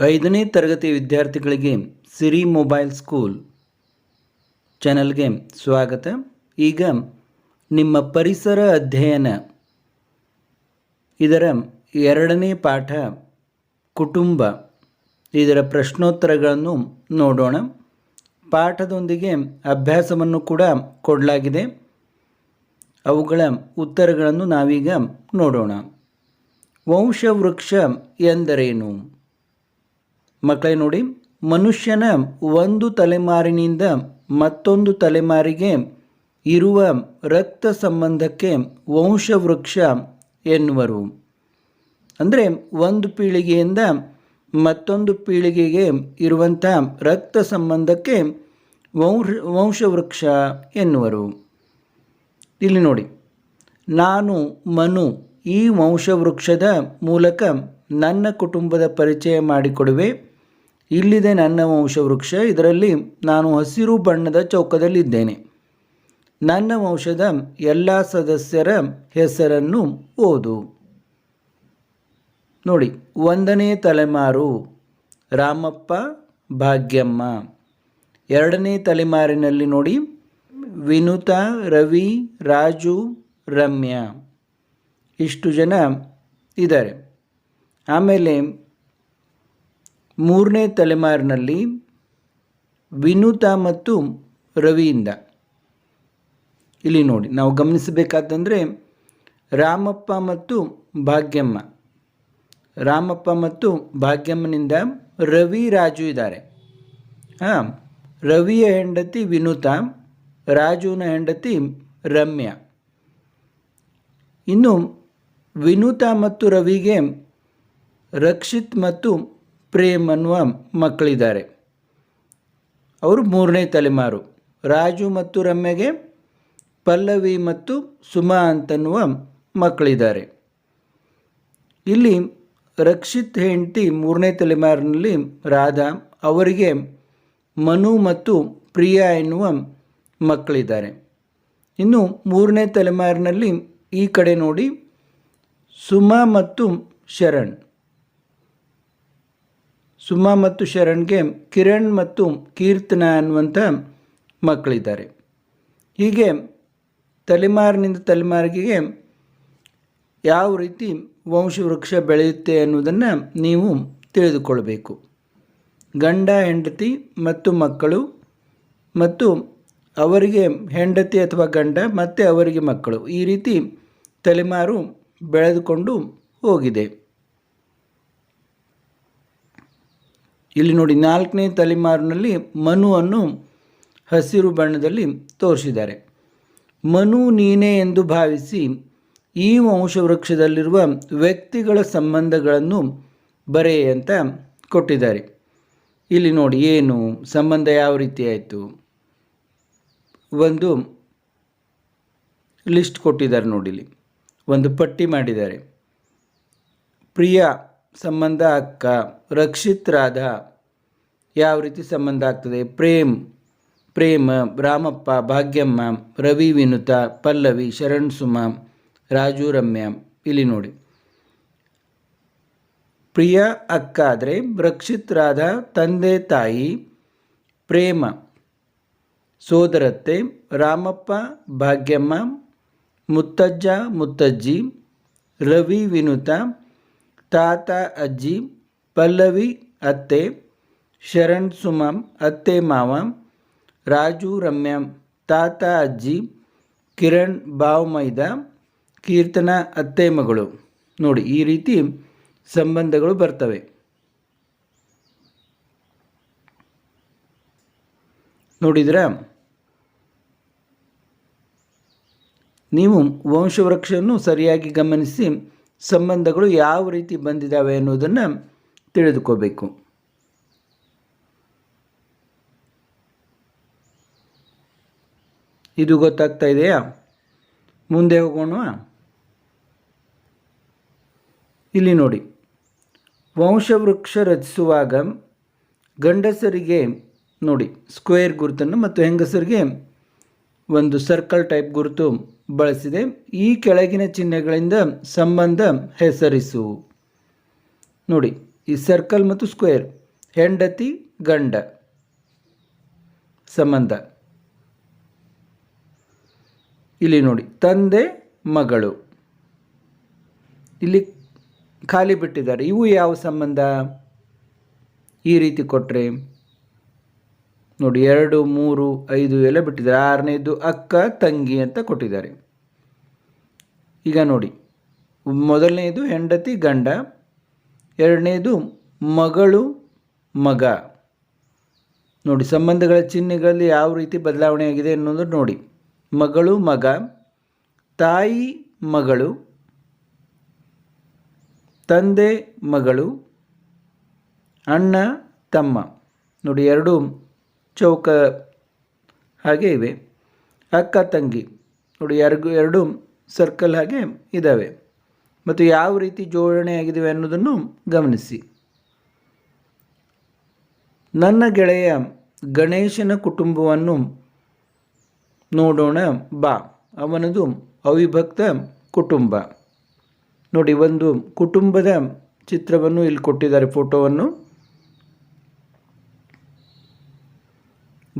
ಐದನೇ ತರಗತಿ ವಿದ್ಯಾರ್ಥಿಗಳಿಗೆ ಸಿರಿ ಮೊಬೈಲ್ ಸ್ಕೂಲ್ ಚಾನಲ್ಗೆ ಸ್ವಾಗತ. ಈಗ ನಿಮ್ಮ ಪರಿಸರ ಅಧ್ಯಯನ. ಇದರ ಎರಡನೇ ಪಾಠ ಕುಟುಂಬ. ಇದರ ಪ್ರಶ್ನೋತ್ತರಗಳನ್ನು ನೋಡೋಣ. ಪಾಠದೊಂದಿಗೆ ಅಭ್ಯಾಸವನ್ನು ಕೂಡ ಕೊಡಲಾಗಿದೆ. ಅವುಗಳ ಉತ್ತರಗಳನ್ನು ನಾವೀಗ ನೋಡೋಣ. ವಂಶವೃಕ್ಷ ಎಂದರೇನು? ಮಕ್ಕಳೇ ನೋಡಿ, ಮನುಷ್ಯನ ಒಂದು ತಲೆಮಾರಿನಿಂದ ಮತ್ತೊಂದು ತಲೆಮಾರಿಗೆ ಇರುವ ರಕ್ತ ಸಂಬಂಧಕ್ಕೆ ವಂಶವೃಕ್ಷ ಎನ್ನುವರು. ಅಂದರೆ ಒಂದು ಪೀಳಿಗೆಯಿಂದ ಮತ್ತೊಂದು ಪೀಳಿಗೆಗೆ ಇರುವಂಥ ರಕ್ತ ಸಂಬಂಧಕ್ಕೆ ವಂಶ, ವಂಶವೃಕ್ಷ ಎನ್ನುವರು. ಇಲ್ಲಿ ನೋಡಿ, ನಾನು, ಮನು ಈ ವಂಶವೃಕ್ಷದ ಮೂಲಕ ನನ್ನ ಕುಟುಂಬದ ಪರಿಚಯ ಮಾಡಿಕೊಡುವೆ. ಇಲ್ಲಿದೆ ನನ್ನ ವಂಶವೃಕ್ಷ, ಇದರಲ್ಲಿ ನಾನು ಹಸಿರು ಬಣ್ಣದ ಚೌಕದಲ್ಲಿದ್ದೇನೆ. ನನ್ನ ವಂಶದ ಎಲ್ಲ ಸದಸ್ಯರ ಹೆಸರನ್ನು ಓದು. ನೋಡಿ, ಒಂದನೇ ತಲೆಮಾರು ರಾಮಪ್ಪ ಭಾಗ್ಯಮ್ಮ. ಎರಡನೇ ತಲೆಮಾರಿನಲ್ಲಿ ನೋಡಿ, ವಿನುತಾ, ರವಿ, ರಾಜು, ರಮ್ಯಾ. ಇಷ್ಟು ಜನ ಇದ್ದಾರೆ. ಆಮೇಲೆ ಮೂರನೇ ತಲೆಮಾರಿನಲ್ಲಿ ವಿನೂತಾ ಮತ್ತು ರವಿಯಿಂದ. ಇಲ್ಲಿ ನೋಡಿ, ನಾವು ಗಮನಿಸಬೇಕಾದಂದರೆ ರಾಮಪ್ಪ ಮತ್ತು ಭಾಗ್ಯಮ್ಮ. ರಾಮಪ್ಪ ಮತ್ತು ಭಾಗ್ಯಮ್ಮನಿಂದ ರವಿ ರಾಜು ಇದ್ದಾರೆ. ಹಾಂ, ರವಿಯ ಹೆಂಡತಿ ವಿನುತಾ, ರಾಜುನ ಹೆಂಡತಿ ರಮ್ಯಾ. ಇನ್ನು ವಿನುತಾ ಮತ್ತು ರವಿಗೆ ರಕ್ಷಿತ್ ಮತ್ತು ಪ್ರೇಮ್ ಅನ್ನುವ ಮಕ್ಕಳಿದ್ದಾರೆ. ಅವರು ಮೂರನೇ ತಲೆಮಾರು. ರಾಜು ಮತ್ತು ರಮ್ಯಗೆ ಪಲ್ಲವಿ ಮತ್ತು ಸುಮಾ ಅಂತನ್ನುವ ಮಕ್ಕಳಿದ್ದಾರೆ. ಇಲ್ಲಿ ರಕ್ಷಿತ್ ಹೆಂಡತಿ ಮೂರನೇ ತಲೆಮಾರಿನಲ್ಲಿ ರಾಧಾ, ಅವರಿಗೆ ಮನು ಮತ್ತು ಪ್ರಿಯಾ ಎನ್ನುವ ಮಕ್ಕಳಿದ್ದಾರೆ. ಇನ್ನು ಮೂರನೇ ತಲೆಮಾರಿನಲ್ಲಿ ಈ ಕಡೆ ನೋಡಿ, ಸುಮಾ ಮತ್ತು ಶರಣ್. ಸುಮಾ ಮತ್ತು ಶರಣ್ಗೆ ಕಿರಣ್ ಮತ್ತು ಕೀರ್ತನ ಅನ್ನುವಂಥ ಮಕ್ಕಳಿದ್ದಾರೆ. ಹೀಗೆ ತಲೆಮಾರಿನಿಂದ ತಲೆಮಾರಿಗೆ ಯಾವ ರೀತಿ ವಂಶವೃಕ್ಷ ಬೆಳೆಯುತ್ತೆ ಅನ್ನೋದನ್ನು ನೀವು ತಿಳಿದುಕೊಳ್ಬೇಕು. ಗಂಡ, ಹೆಂಡತಿ ಮತ್ತು ಮಕ್ಕಳು ಮತ್ತು ಅವರಿಗೆ ಹೆಂಡತಿ ಅಥವಾ ಗಂಡ ಮತ್ತು ಅವರಿಗೆ ಮಕ್ಕಳು ಈ ರೀತಿ ತಲೆಮಾರು ಬೆಳೆದುಕೊಂಡು ಹೋಗಿದೆ. ಇಲ್ಲಿ ನೋಡಿ ನಾಲ್ಕನೇ ತಲೆಮಾರಿನಲ್ಲಿ ಮನುವನ್ನು ಹಸಿರು ಬಣ್ಣದಲ್ಲಿ ತೋರಿಸಿದ್ದಾರೆ. ಮನು ನೀನೇ ಎಂದು ಭಾವಿಸಿ ಈ ವಂಶವೃಕ್ಷದಲ್ಲಿರುವ ವ್ಯಕ್ತಿಗಳ ಸಂಬಂಧಗಳನ್ನು ಬರೆ ಅಂತ ಕೊಟ್ಟಿದ್ದಾರೆ. ಇಲ್ಲಿ ನೋಡಿ ಏನು? ಸಂಬಂಧ ಯಾವ ರೀತಿ ಆಯಿತು? ಒಂದು ಲಿಸ್ಟ್ ಕೊಟ್ಟಿದ್ದಾರೆ ನೋಡಿಲಿ ಒಂದು ಪಟ್ಟಿ ಮಾಡಿದ್ದಾರೆ. ಪ್ರಿಯ ಸಂಬಂಧ ಅಕ್ಕ, ರಕ್ಷಿತ್ರಾದ ಯಾವ ರೀತಿ ಸಂಬಂಧ ಆಗ್ತದೆ? ಪ್ರೇಮ್, ಪ್ರೇಮ, ರಾಮಪ್ಪ, ಭಾಗ್ಯಮ್ಮ, ರವಿ, ವಿನುತ, ಪಲ್ಲವಿ, ಶರಣ್ ಸುಮ, ರಾಜು, ರಮ್ಯ, ಇಲ್ಲಿ ನೋಡಿ. ಪ್ರಿಯ ಅಕ್ಕ ಆದರೆ ರಕ್ಷಿತ್ರಾದ ತಂದೆ, ತಾಯಿ, ಪ್ರೇಮ, ಸೋದರತ್ತೆ, ರಾಮಪ್ಪ, ಭಾಗ್ಯಮ್ಮ, ಮುತ್ತಜ್ಜ, ಮುತ್ತಜ್ಜಿ, ರವಿ, ವಿನುತ ತಾತ, ಅಜ್ಜಿ, ಪಲ್ಲವಿ, ಅತ್ತೆ, ಶರಣ್ ಸುಮಂ ಅತ್ತೆ ಮಾವ, ರಾಜು ರಮ್ಯಂ, ತಾತ, ಅಜ್ಜಿ, ಕಿರಣ್ ಬಾವ್ ಮೈದ ಕೀರ್ತನ, ಅತ್ತೆ ಮಗಳು. ನೋಡಿ, ಈ ರೀತಿ ಸಂಬಂಧಗಳು ಬರ್ತವೆ. ನೋಡಿದ್ರ? ನೀವು ವಂಶವೃಕ್ಷವನ್ನು ಸರಿಯಾಗಿ ಗಮನಿಸಿ ಸಂಬಂಧಗಳು ಯಾವ ರೀತಿ ಬಂದಿದ್ದಾವೆ ಅನ್ನೋದನ್ನು ತಿಳಿದುಕೋಬೇಕು. ಇದು ಗೊತ್ತಾಗ್ತಾ ಇದೆಯಾ? ಮುಂದೆ ಹೋಗೋಣ. ಇಲ್ಲಿ ನೋಡಿ. ವಂಶವೃಕ್ಷ ರಚಿಸುವಾಗ ಗಂಡಸರಿಗೆ ನೋಡಿ ಸ್ಕ್ವೇರ್ ಗುರುತನ್ನು ಮತ್ತು ಹೆಂಗಸರಿಗೆ ಒಂದು ಸರ್ಕಲ್ ಟೈಪ್ ಗುರುತು. ಬಳಸಿದೆ. ಈ ಕೆಳಗಿನ ಚಿಹ್ನೆಗಳಿಂದ ಸಂಬಂಧ ಹೆಸರಿಸು. ನೋಡಿ, ಈ ಸರ್ಕಲ್ ಮತ್ತು ಸ್ಕ್ವೇರ್ ಹೆಂಡತಿ, ಗಂಡ. ಸಂಬಂಧ. ಇಲ್ಲಿ ನೋಡಿ, ತಂದೆ, ಮಗಳು. ಇಲ್ಲಿ ಖಾಲಿ ಬಿಟ್ಟಿದ್ದಾರೆ. ಇವು ಯಾವ ಸಂಬಂಧ? ಈ ರೀತಿ ಕೊಟ್ಟರೆ ನೋಡಿ, ಎರಡು, ಮೂರು, ಐದು, ಎಲ್ಲ ಬಿಟ್ಟಿದ್ದಾರೆ. ಆರನೇದು ಅಕ್ಕ, ತಂಗಿ ಅಂತ ಕೊಟ್ಟಿದ್ದಾರೆ. ಈಗ ನೋಡಿ. ಮೊದಲನೇದು ಹೆಂಡತಿ, ಗಂಡ. ಎರಡನೇದು ಮಗಳು, ಮಗ. ನೋಡಿ, ಸಂಬಂಧಗಳ ಚಿಹ್ನೆಗಳಲ್ಲಿ ಯಾವ ರೀತಿ ಬದಲಾವಣೆ ಆಗಿದೆ ಅನ್ನೋದು ನೋಡಿ. ಮಗಳು, ಮಗ. ತಾಯಿ, ಮಗಳು. ತಂದೆ, ಮಗಳು. ಅಣ್ಣ, ತಮ್ಮ. ನೋಡಿ, ಎರಡು ಚೌಕ ಹಾಗೆ ಇವೆ. ಅಕ್ಕ, ತಂಗಿ. ನೋಡಿ, ಎರಡು ಎರಡು ಸರ್ಕಲ್ ಹಾಗೆ ಇದ್ದಾವೆ ಮತ್ತು ಯಾವ ರೀತಿ ಜೋಡಣೆ ಆಗಿದ್ದಾವೆ ಅನ್ನೋದನ್ನು ಗಮನಿಸಿ. ನನ್ನ ಗೆಳೆಯ ಗಣೇಶನ ಕುಟುಂಬವನ್ನು ನೋಡೋಣ ಬಾ. ಅವನದು ಅವಿಭಕ್ತ ಕುಟುಂಬ. ನೋಡಿ, ಒಂದು ಕುಟುಂಬದ ಚಿತ್ರವನ್ನು ಇಲ್ಲಿ ಕೊಟ್ಟಿದ್ದಾರೆ ಫೋಟೋವನ್ನು.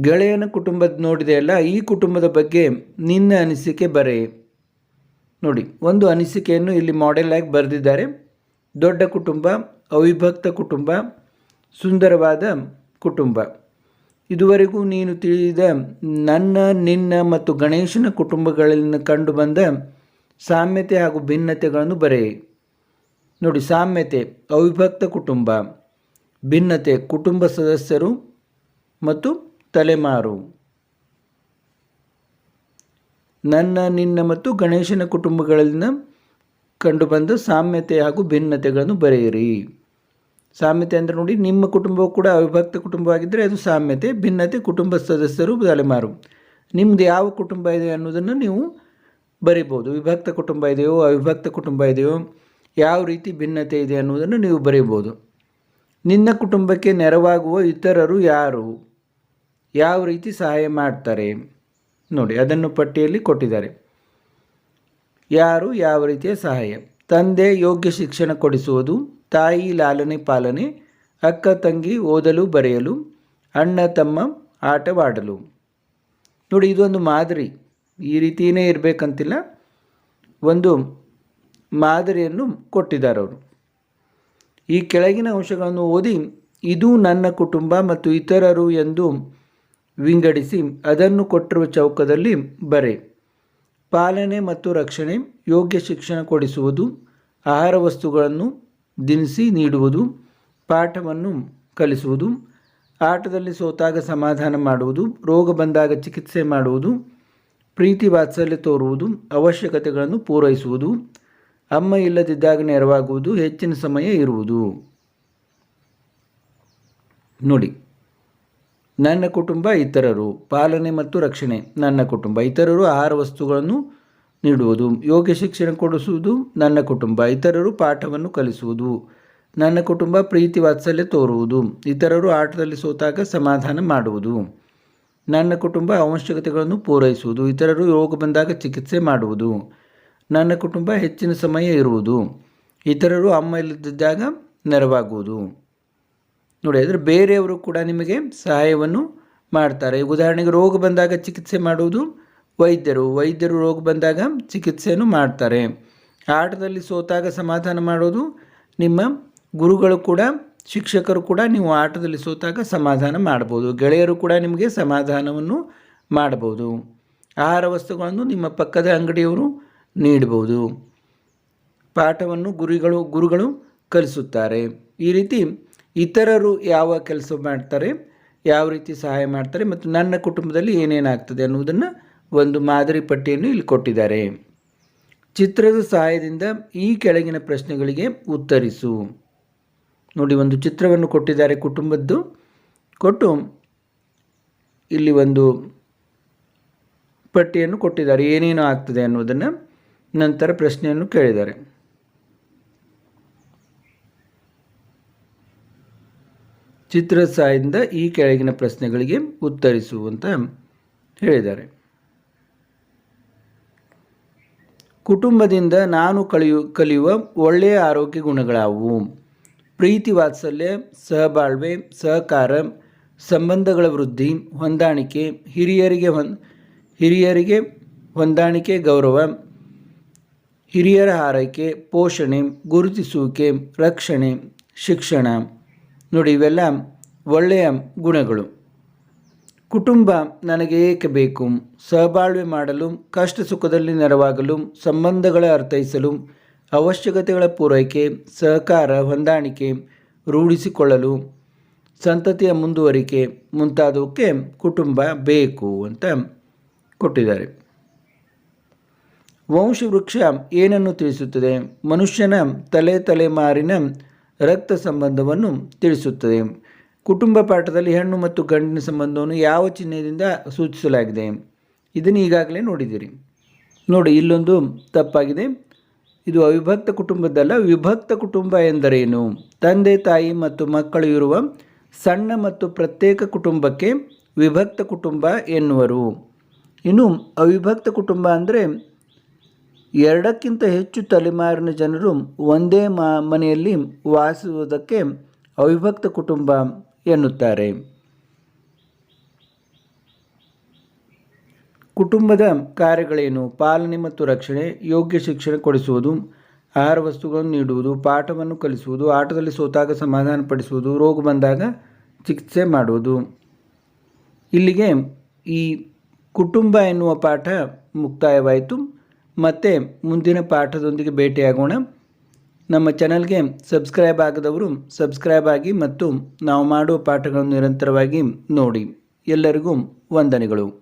ಗೆಳೆಯನ ಕುಟುಂಬದ ನೋಡಿದೆಯಲ್ಲ ಈ ಕುಟುಂಬದ ಬಗ್ಗೆ ನಿನ್ನ ಅನಿಸಿಕೆ ಬರೆ. ನೋಡಿ, ಒಂದು ಅನಿಸಿಕೆಯನ್ನು ಇಲ್ಲಿ ಮಾಡೆಲ್ ಆಗಿ ಬರೆದಿದ್ದಾರೆ. ದೊಡ್ಡ ಕುಟುಂಬ, ಅವಿಭಕ್ತ ಕುಟುಂಬ, ಸುಂದರವಾದ ಕುಟುಂಬ. ಇದುವರೆಗೂ ನೀನು ತಿಳಿದ ನನ್ನ, ನಿನ್ನ ಮತ್ತು ಗಣೇಶನ ಕುಟುಂಬಗಳಲ್ಲಿ ಕಂಡುಬಂದ ಸಾಮ್ಯತೆ ಹಾಗೂ ಭಿನ್ನತೆಗಳನ್ನು ಬರೆಯಿ. ನೋಡಿ, ಸಾಮ್ಯತೆ, ಅವಿಭಕ್ತ ಕುಟುಂಬ, ಭಿನ್ನತೆ ಕುಟುಂಬ ಸದಸ್ಯರು ಮತ್ತು ತಲೆಮಾರು. ನನ್ನ, ನಿನ್ನ ಮತ್ತು ಗಣೇಶನ ಕುಟುಂಬಗಳಲ್ಲಿನ ಕಂಡುಬಂದ ಸಾಮ್ಯತೆ ಹಾಗೂ ಭಿನ್ನತೆಗಳನ್ನು ಬರೆಯಿರಿ. ಸಾಮ್ಯತೆ ಅಂದರೆ ನೋಡಿ, ನಿಮ್ಮ ಕುಟುಂಬವು ಕೂಡ ಅವಿಭಕ್ತ ಕುಟುಂಬವಾಗಿದ್ದರೆ ಅದು ಸಾಮ್ಯತೆ, ಭಿನ್ನತೆ, ಕುಟುಂಬ ಸದಸ್ಯರು ತಲೆಮಾರು ನಿಮ್ಮದು ಯಾವ ಕುಟುಂಬ ಇದೆ ಅನ್ನೋದನ್ನು ನೀವು ಬರಿಬೋದು ವಿಭಕ್ತ ಕುಟುಂಬ ಇದೆಯೋ, ಅವಿಭಕ್ತ ಕುಟುಂಬ ಇದೆಯೋ, ಯಾವ ರೀತಿ ಭಿನ್ನತೆ ಇದೆ ಅನ್ನೋದನ್ನು ನೀವು ಬರೀಬೋದು ನಿನ್ನ ಕುಟುಂಬಕ್ಕೆ ನೆರವಾಗುವ ಇತರರು ಯಾರು? ಯಾವ ರೀತಿ ಸಹಾಯ ಮಾಡ್ತಾರೆ? ನೋಡಿ, ಅದನ್ನು ಪಟ್ಟಿಯಲ್ಲಿ ಕೊಟ್ಟಿದ್ದಾರೆ. ಯಾರು ಯಾವ ರೀತಿಯ ಸಹಾಯ? ತಂದೆ ಯೋಗ್ಯ ಶಿಕ್ಷಣ ಕೊಡಿಸುವುದು, ತಾಯಿ ಲಾಲನೆ ಪಾಲನೆ, ಅಕ್ಕ ತಂಗಿ ಓದಲು ಬರೆಯಲು, ಅಣ್ಣ ತಮ್ಮ ಆಟವಾಡಲು. ನೋಡಿ, ಇದೊಂದು ಮಾದರಿ. ಈ ರೀತಿಯೇ ಇರಬೇಕಂತಿಲ್ಲ. ಒಂದು ಮಾದರಿಯನ್ನು ಕೊಟ್ಟಿದ್ದಾರೆ ಅವರು. ಈ ಕೆಳಗಿನ ಅಂಶಗಳನ್ನು ಓದಿ, ಇದು ನನ್ನ ಕುಟುಂಬ ಮತ್ತು ಇತರರು ಎಂದು ವಿಂಗಡಿಸಿ ಅದನ್ನು ಕೊಟ್ಟಿರುವ ಚೌಕದಲ್ಲಿ ಬರೆ. ಪಾಲನೆ ಮತ್ತು ರಕ್ಷಣೆ, ಯೋಗ್ಯ ಶಿಕ್ಷಣ ಕೊಡಿಸುವುದು, ಆಹಾರ ವಸ್ತುಗಳನ್ನು ದಿನಿಸಿ ನೀಡುವುದು, ಪಾಠವನ್ನು ಕಲಿಸುವುದು, ಆಟದಲ್ಲಿ ಸೋತಾಗ ಸಮಾಧಾನ ಮಾಡುವುದು, ರೋಗ ಬಂದಾಗ ಚಿಕಿತ್ಸೆ ಮಾಡುವುದು, ಪ್ರೀತಿ ವಾತ್ಸಲ್ಯ ತೋರುವುದು, ಅವಶ್ಯಕತೆಗಳನ್ನು ಪೂರೈಸುವುದು, ಅಮ್ಮ ಇಲ್ಲದಿದ್ದಾಗ ನೆರವಾಗುವುದು, ಹೆಚ್ಚಿನ ಸಮಯ ಇರುವುದು. ನೋಡಿ. ನನ್ನ ಕುಟುಂಬ ಇತರರು, ಪಾಲನೆ ಮತ್ತು ರಕ್ಷಣೆ. ನನ್ನ ಕುಟುಂಬ ಇತರರು ಆಹಾರ ವಸ್ತುಗಳನ್ನು ನೀಡುವುದು. ಯೋಗ್ಯ ಶಿಕ್ಷಣ ಕೊಡಿಸುವುದು ನನ್ನ ಕುಟುಂಬ. ಇತರರು ಪಾಠವನ್ನು ಕಲಿಸುವುದು ನನ್ನ ಕುಟುಂಬ. ಪ್ರೀತಿ ವಾತ್ಸಲ್ಯ ತೋರುವುದು. ಇತರರು ಆಟದಲ್ಲಿ ಸೋತಾಗ ಸಮಾಧಾನ ಮಾಡುವುದು ನನ್ನ ಕುಟುಂಬ. ಅವಶ್ಯಕತೆಗಳನ್ನು ಪೂರೈಸುವುದು. ಇತರರು ರೋಗ ಬಂದಾಗ ಚಿಕಿತ್ಸೆ ಮಾಡುವುದು ನನ್ನ ಕುಟುಂಬ. ಹೆಚ್ಚಿನ ಸಮಯ ಇರುವುದು ಇತರರು ಅಮ್ಮ ಇಲ್ಲದಿದ್ದಾಗ ನೆರವಾಗುವುದು. ನೋಡಿ, ಅಂದರೆ ಬೇರೆಯವರು ಕೂಡ ನಿಮಗೆ ಸಹಾಯವನ್ನು ಮಾಡ್ತಾರೆ. ಉದಾಹರಣೆಗೆ ರೋಗ ಬಂದಾಗ ಚಿಕಿತ್ಸೆ ಮಾಡುವುದು ವೈದ್ಯರು. ವೈದ್ಯರು ರೋಗ ಬಂದಾಗ ಚಿಕಿತ್ಸೆಯನ್ನು ಮಾಡ್ತಾರೆ. ಆಟದಲ್ಲಿ ಸೋತಾಗ ಸಮಾಧಾನ ಮಾಡೋದು ನಿಮ್ಮ ಗುರುಗಳು ಕೂಡ, ಶಿಕ್ಷಕರು ಕೂಡ ನೀವು ಆಟದಲ್ಲಿ ಸೋತಾಗ ಸಮಾಧಾನ ಮಾಡ್ಬೋದು. ಗೆಳೆಯರು ಕೂಡ ನಿಮಗೆ ಸಮಾಧಾನವನ್ನು ಮಾಡ್ಬೋದು. ಆಹಾರ ವಸ್ತುಗಳನ್ನು ನಿಮ್ಮ ಪಕ್ಕದ ಅಂಗಡಿಯವರು ನೀಡ್ಬೋದು. ಪಾಠವನ್ನು ಗುರಿಗಳು, ಗುರುಗಳು ಕಲಿಸುತ್ತಾರೆ. ಈ ರೀತಿ ಇತರರು ಯಾವ ಕೆಲಸ ಮಾಡ್ತಾರೆ, ಯಾವ ರೀತಿ ಸಹಾಯ ಮಾಡ್ತಾರೆ ಮತ್ತು ನನ್ನ ಕುಟುಂಬದಲ್ಲಿ ಏನೇನಾಗ್ತದೆ ಅನ್ನುವುದನ್ನು ಒಂದು ಮಾದರಿ ಪಟ್ಟಿಯನ್ನು ಇಲ್ಲಿ ಕೊಟ್ಟಿದ್ದಾರೆ. ಚಿತ್ರದ ಸಹಾಯದಿಂದ ಈ ಕೆಳಗಿನ ಪ್ರಶ್ನೆಗಳಿಗೆ ಉತ್ತರಿಸು. ನೋಡಿ, ಒಂದು ಚಿತ್ರವನ್ನು ಕೊಟ್ಟಿದ್ದಾರೆ ಕುಟುಂಬದ್ದು. ಕೊಟ್ಟು ಇಲ್ಲಿ ಒಂದು ಪಟ್ಟಿಯನ್ನು ಕೊಟ್ಟಿದ್ದಾರೆ. ಏನೇನು ಆಗ್ತದೆ ಅನ್ನೋದನ್ನು ನಂತರ ಪ್ರಶ್ನೆಯನ್ನು ಕೇಳಿದ್ದಾರೆ. ಚಿತ್ರ ಸಹಾಯದಿಂದ ಈ ಕೆಳಗಿನ ಪ್ರಶ್ನೆಗಳಿಗೆ ಉತ್ತರಿಸುವಂತ ಹೇಳಿದ್ದಾರೆ. ಕುಟುಂಬದಿಂದ ನಾನು ಕಲಿಯು, ಕಲಿಯುವ ಒಳ್ಳೆಯ ಆರೋಗ್ಯ ಗುಣಗಳಾವು. ಪ್ರೀತಿ, ವಾತ್ಸಲ್ಯ, ಸಹಬಾಳ್ವೆ, ಸಹಕಾರ, ಸಂಬಂಧಗಳ ವೃದ್ಧಿ, ಹೊಂದಾಣಿಕೆ, ಹಿರಿಯರಿಗೆ ಹಿರಿಯರಿಗೆ ಹೊಂದಾಣಿಕೆ, ಗೌರವ, ಹಿರಿಯರ ಹಾರೈಕೆ, ಪೋಷಣೆ, ಗುರುತಿಸುವಿಕೆ, ರಕ್ಷಣೆ, ಶಿಕ್ಷಣ ನೋಡಿ, ಇವೆಲ್ಲ ಒಳ್ಳೆಯ ಗುಣಗಳು. ಕುಟುಂಬ ನನಗೆ ಏಕೆ ಬೇಕು? ಸಹಬಾಳ್ವೆ ಮಾಡಲು, ಕಷ್ಟ ಸುಖದಲ್ಲಿ ನೆರವಾಗಲು, ಸಂಬಂಧಗಳ ಅರ್ಥೈಸಲು, ಅವಶ್ಯಕತೆಗಳ ಪೂರೈಕೆ, ಸಹಕಾರ, ಹೊಂದಾಣಿಕೆ, ರೂಢಿಸಿಕೊಳ್ಳಲು, ಸಂತತಿಯ ಮುಂದುವರಿಕೆ ಮುಂತಾದವಕ್ಕೆ ಕುಟುಂಬ ಬೇಕು ಅಂತ ಕೊಟ್ಟಿದ್ದಾರೆ. ವಂಶವೃಕ್ಷ ಏನನ್ನು ತಿಳಿಸುತ್ತದೆ? ಮನುಷ್ಯನ ತಲೆ ತಲೆಮಾರಿನ ರಕ್ತ ಸಂಬಂಧವನ್ನು ತಿಳಿಸುತ್ತದೆ. ಕುಟುಂಬ ಪಾಠದಲ್ಲಿ ಹೆಣ್ಣು ಮತ್ತು ಗಂಡಿನ ಸಂಬಂಧವನ್ನು ಯಾವ ಚಿಹ್ನೆಯಿಂದ ಸೂಚಿಸಲಾಗಿದೆ? ಇದನ್ನು ಈಗಾಗಲೇ ನೋಡಿದ್ದೀರಿ. ನೋಡಿ, ಇಲ್ಲೊಂದು ತಪ್ಪಾಗಿದೆ. ಇದು ಅವಿಭಕ್ತ ಕುಟುಂಬದಲ್ಲ, ವಿಭಕ್ತ ಕುಟುಂಬ ಎಂದರೇನು? ತಂದೆ, ತಾಯಿ ಮತ್ತು ಮಕ್ಕಳು ಇರುವ ಸಣ್ಣ ಮತ್ತು ಪ್ರತ್ಯೇಕ ಕುಟುಂಬಕ್ಕೆ ವಿಭಕ್ತ ಕುಟುಂಬ ಎನ್ನುವರು. ಇನ್ನು ಅವಿಭಕ್ತ ಕುಟುಂಬ ಅಂದರೆ ಎರಡಕ್ಕಿಂತ ಹೆಚ್ಚು ತಲೆಮಾರಿನ ಜನರು ಒಂದೇ ಮ, ಮನೆಯಲ್ಲಿ ವಾಸಿಸುವುದಕ್ಕೆ ಅವಿಭಕ್ತ ಕುಟುಂಬ ಎನ್ನುತ್ತಾರೆ. ಕುಟುಂಬದ ಕಾರ್ಯಗಳೇನು? ಪಾಲನೆ ಮತ್ತು ರಕ್ಷಣೆ, ಯೋಗ್ಯ ಶಿಕ್ಷಣ ಕೊಡಿಸುವುದು, ಆಹಾರ ವಸ್ತುಗಳನ್ನು ನೀಡುವುದು, ಪಾಠವನ್ನು ಕಲಿಸುವುದು, ಆಟದಲ್ಲಿ ಸೋತಾಗ ಸಮಾಧಾನಪಡಿಸುವುದು ರೋಗ ಬಂದಾಗ ಚಿಕಿತ್ಸೆ ಮಾಡುವುದು. ಇಲ್ಲಿಗೆ ಈ ಕುಟುಂಬ ಎನ್ನುವ ಪಾಠ ಮುಕ್ತಾಯವಾಯಿತು. ಮತ್ತು ಮುಂದಿನ ಪಾಠದೊಂದಿಗೆ ಭೇಟಿಯಾಗೋಣ. ನಮ್ಮ ಚಾನಲ್ಗೆ ಸಬ್ಸ್ಕ್ರೈಬ್ ಆಗದವರು ಸಬ್ಸ್ಕ್ರೈಬ್ ಆಗಿ ಮತ್ತು ನಾವು ಮಾಡುವ ಪಾಠಗಳನ್ನು ನಿರಂತರವಾಗಿ ನೋಡಿ. ಎಲ್ಲರಿಗೂ ವಂದನೆಗಳು.